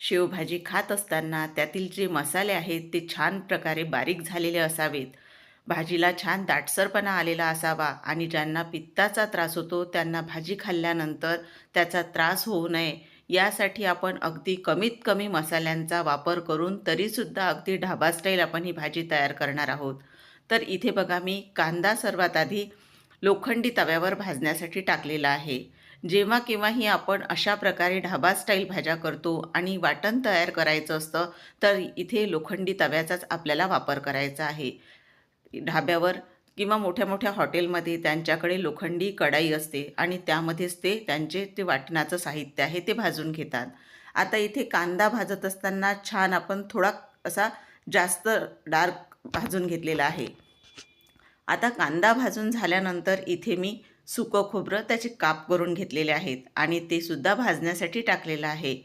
शेवभाजी खात असताना त्यातील जे मसाले आहेत ते छान प्रकारे बारीक झालेले असावेत. भाजीला छान दाटसरपणा आलेला असावा आणि ज्यांना पित्ताचा त्रास होतो त्यांना भाजी खाल्ल्यानंतर त्याचा त्रास होऊ नये. यासाठी आपण अगदी कमीत कमी मसाल्यांचा वापर करून तरीसुद्धा अगदी ढाबा स्टाईल आपण ही भाजी तयार करणार आहोत. तर इथे बघा मी कांदा सर्वात आधी लोखंडी तव्यावर भाजण्यासाठी टाकलेला आहे. जेव्हा केव्हाही आपण अशा प्रकारे ढाबा स्टाईल भाज्या करतो आणि वाटण तयार करायचं असतं तर इथे लोखंडी तव्याचाच आपल्याला वापर करायचा आहे. ढाब्यावर किंवा मोठ्या मोठ्या हॉटेलमध्ये त्यांच्याकडे लोखंडी कढाई असते आणि त्यामध्येच ते त्यांचे ते वाटणाचं साहित्य आहे ते भाजून घेतात. आता इथे कांदा भाजत असताना छान आपण थोडा असा जास्त डार्क भाजून घेतलेला आहे. आता कांदा भाजून झाल्यानंतर इथे मी सुकं खोबरं त्याचे काप करून घेतलेले आहेत आणि ते सुद्धा भाजण्यासाठी टाकलेलं आहे.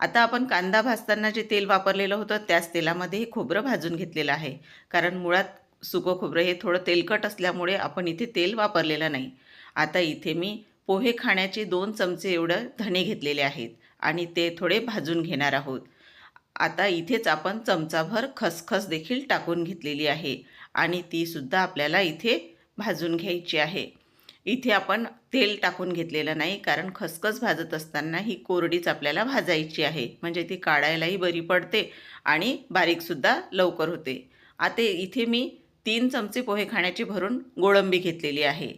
आता आपण कांदा भाजताना जे तेल वापरलेलं होतं त्याच तेलामध्ये हे खोबरं भाजून घेतलेलं आहे. कारण मुळात सुकं खोबरं हे थोडं तेलकट असल्यामुळे आपण इथे तेल वापरलेलं नाही. आता इथे मी पोहे खाण्याचे दोन चमचे एवढं धणे घेतलेले आहेत आणि ते थोडे भाजून घेणार आहोत. आता इथेच आपण चमचाभर खसखस देखील टाकून घेतलेली आहे आणि तीसुद्धा आपल्याला इथे भाजून घ्यायची आहे. इथे आपण तेल टाकून घेतलेलं नाही कारण खसखस भाजत असताना ही कोरडीच आपल्याला भाजायची आहे. म्हणजे ती काढायलाही बरी पडते आणि बारीकसुद्धा लवकर होते. आता इथे मी तीन चमचे पोहे खाण्याची भरून गोळंबी घेतलेली आहे.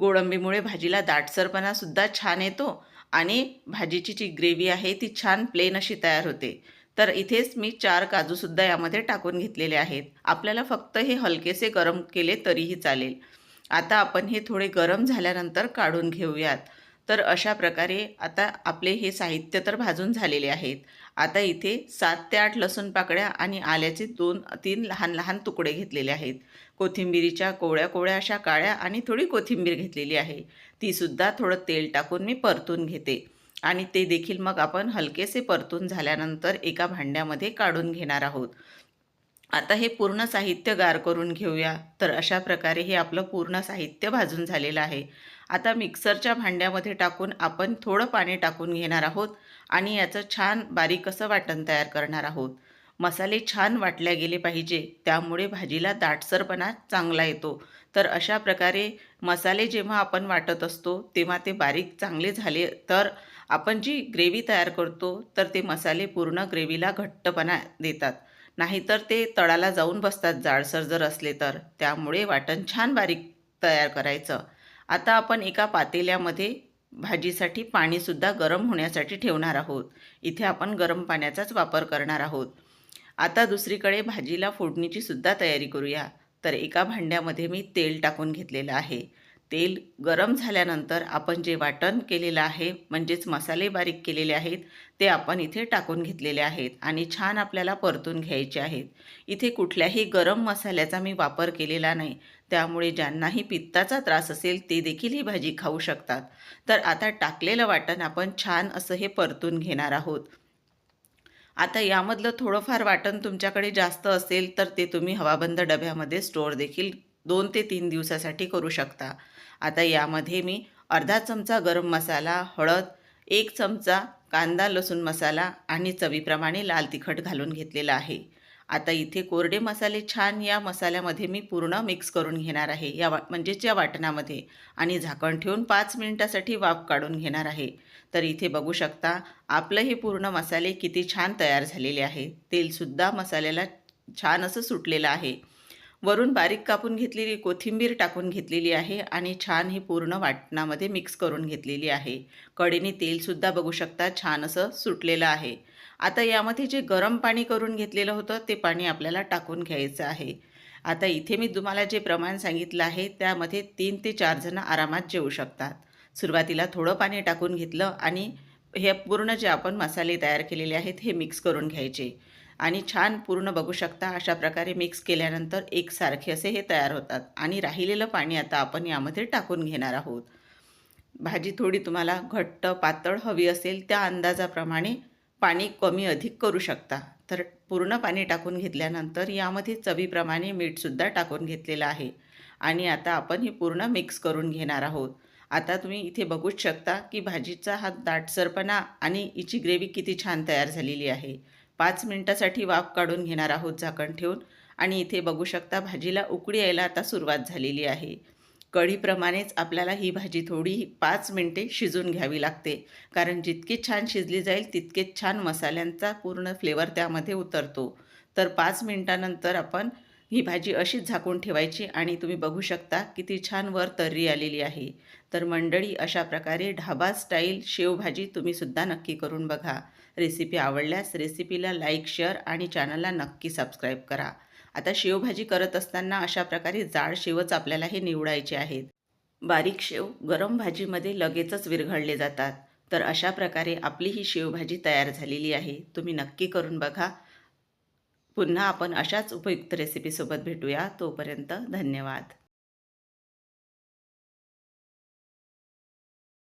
गोळंबीमुळे भाजीला दाटसरपणासुद्धा छान येतो आणि भाजीची जी ग्रेव्ही आहे ती छान प्लेन अशी तयार होते. तर इथेच मी चार काजूसुद्धा यामध्ये टाकून घेतलेले आहेत. आपल्याला फक्त हे हलकेसे गरम केले तरीही चालेल. आता आपण हे थोडे गरम झाल्यानंतर काढून घेऊयात. तर अशा प्रकारे आता आपले हे साहित्य तर भाजून झालेले आहेत. आता इथे सात ते आठ लसूण पाकळ्या आणि आल्याचे दोन तीन लहान लहान तुकडे घेतलेले आहेत. कोथिंबिरीच्या कोवळ्या कोवळ्या अशा काळ्या आणि थोडी कोथिंबीर घेतलेली आहे. तीसुद्धा थोडं तेल टाकून मी परतून घेते. आणि ते देखील मग आपण हलकेसे परतून झाल्यानंतर एका भांड्यामध्ये काढून घेणार आहोत. आता हे पूर्ण साहित्य गार करून घेऊया. तर अशा प्रकारे हे आपलं पूर्ण साहित्य भाजून झालेलं आहे. आता मिक्सरच्या भांड्यामध्ये टाकून आपण थोडं पाणी टाकून घेणार आहोत आणि याचं छान बारीक असं वाटण तयार करणार आहोत. मसाले छान वाटल्या गेले पाहिजे त्यामुळे भाजीला दाटसरपणा चांगला येतो. तर अशा प्रकारे मसाले जेव्हा आपण वाटत असतो तेव्हा ते बारीक चांगले झाले तर आपण जी ग्रेव्ही तयार करतो तर ते मसाले पूर्ण ग्रेव्हीला घट्टपणा देतात. नाहीतर ते तळाला जाऊन बसतात जाडसर जर असले तर. त्यामुळे वाटण छान बारीक तयार करायचं. आता आपण एका पातेल्यामध्ये भाजीसाठी पाणीसुद्धा गरम होण्यासाठी ठेवणार आहोत. इथे आपण गरम पाण्याचाच वापर करणार आहोत. आता दुसरीकडे भाजीला फोडणीची सुद्धा तयारी करूया. तर एका भांड्यामध्ये मी तेल टाकून घेतलेलं आहे. तेल गरम झाल्यानंतर आपण जे वाटण केलेलं आहे म्हणजेच मसाले बारीक केलेले आहेत ते आपण इथे टाकून घेतलेले आहेत आणि छान आपल्याला परतून घ्यायचे आहेत. इथे कुठल्याही गरम मसाल्याचा मी वापर केलेला नाही. त्यामुळे ज्यांनाही पित्ताचा त्रास असेल ते देखील ही भाजी खाऊ शकतात. तर आता टाकलेलं वाटण आपण छान असं हे परतून घेणार आहोत. आता यामधलं थोडंफार वाटण तुमच्याकडे जास्त असेल तर ते तुम्ही हवाबंद डब्यामध्ये स्टोअर देखील दोन ते तीन दिवसासाठी करू शकता. आता यामध्ये मी अर्धा चमचा गरम मसाला हळद एक चमचा कांदा लसूण मसाला आणि चवीप्रमाणे लाल तिखट घालून घेतलेला आहे. आता इथे कोरडे मसाले छान या मसाल्यामध्ये मी पूर्ण मिक्स करून घेणार आहे. या वा म्हणजेच या वाटणामध्ये. आणि झाकण ठेवून पाच मिनटासाठी वाफ काढून घेणार आहे. तर इथे बघू शकता आपलं हे पूर्ण मसाले किती छान तयार झालेले आहे. तेलसुद्धा मसाल्याला छान असं सुटलेलं आहे. वरून बारीक कापून घेतलेली कोथिंबीर टाकून घेतलेली आहे आणि छान ही पूर्ण वाटणामध्ये मिक्स करून घेतलेली आहे. कडेने तेलसुद्धा बघू शकता छान असं सुटलेलं आहे. आता यामध्ये जे गरम पाणी करून घेतलेलं होतं ते पाणी आपल्याला टाकून घ्यायचं आहे. आता इथे मी तुम्हाला जे प्रमाण सांगितलं आहे त्यामध्ये तीन ते चार जणं आरामात जेवू शकतात. सुरुवातीला थोडं पाणी टाकून घेतलं आणि हे पूर्ण जे आपण मसाले तयार केलेले आहेत हे मिक्स करून घ्यायचे. आणि छान पूर्ण बघू शकता अशा प्रकारे मिक्स केल्यानंतर एकसारखे असे हे तयार होतात. आणि राहिलेलं पाणी आता आपण यामध्ये टाकून घेणार आहोत. भाजी थोडी तुम्हाला घट्ट पातळ हवी असेल त्या अंदाजाप्रमाणे पाणी कमी अधिक करू शकता. तर पूर्ण पाणी टाकून घेतल्यानंतर यामध्ये चवीप्रमाणे मीठसुद्धा टाकून घेतलेलं आहे. आणि आता आपण हे पूर्ण मिक्स करून घेणार आहोत. आता तुम्ही इथे बघूच शकता की भाजीचा हा दाटसरपणा आणि हिची ग्रेव्ही किती छान तयार झालेली आहे. पाच मिनटासाठी वाफ काढून घेणार आहोत झाकण ठेवून. आणि इथे बघू शकता भाजीला उकडी यायला आता सुरुवात झालेली आहे. कढीप्रमाणेच आपल्याला ही भाजी थोडी पाच मिनटे शिजून घ्यावी लागते. कारण जितकी छान शिजली जाईल तितकेच छान मसाल्यांचा पूर्ण फ्लेवर त्यामध्ये उतरतो. तर पाच मिनटानंतर आपण ही भाजी अशीच झाकून ठेवायची आणि तुम्ही बघू शकता किती छान वर तर्री आलेली आहे. तर मंडळी अशा प्रकारे ढाबा स्टाईल शेवभाजी तुम्हीसुद्धा नक्की करून बघा. रेसिपी आवडल्यास रेसिपीला लाईक शेअर आणि चॅनलला नक्की सबस्क्राईब करा. आता शेवभाजी करत असताना अशा प्रकारे जाड शेवच आपल्याला हे निवडायचे आहेत. बारीक शेव गरम भाजीमध्ये लगेचच विरघळले जातात. तर अशा प्रकारे आपली ही शेवभाजी तयार झालेली आहे. तुम्ही नक्की करून बघा. पुन्हा आपण अशाच उपयुक्त रेसिपीसोबत भेटूया. तोपर्यंत धन्यवाद.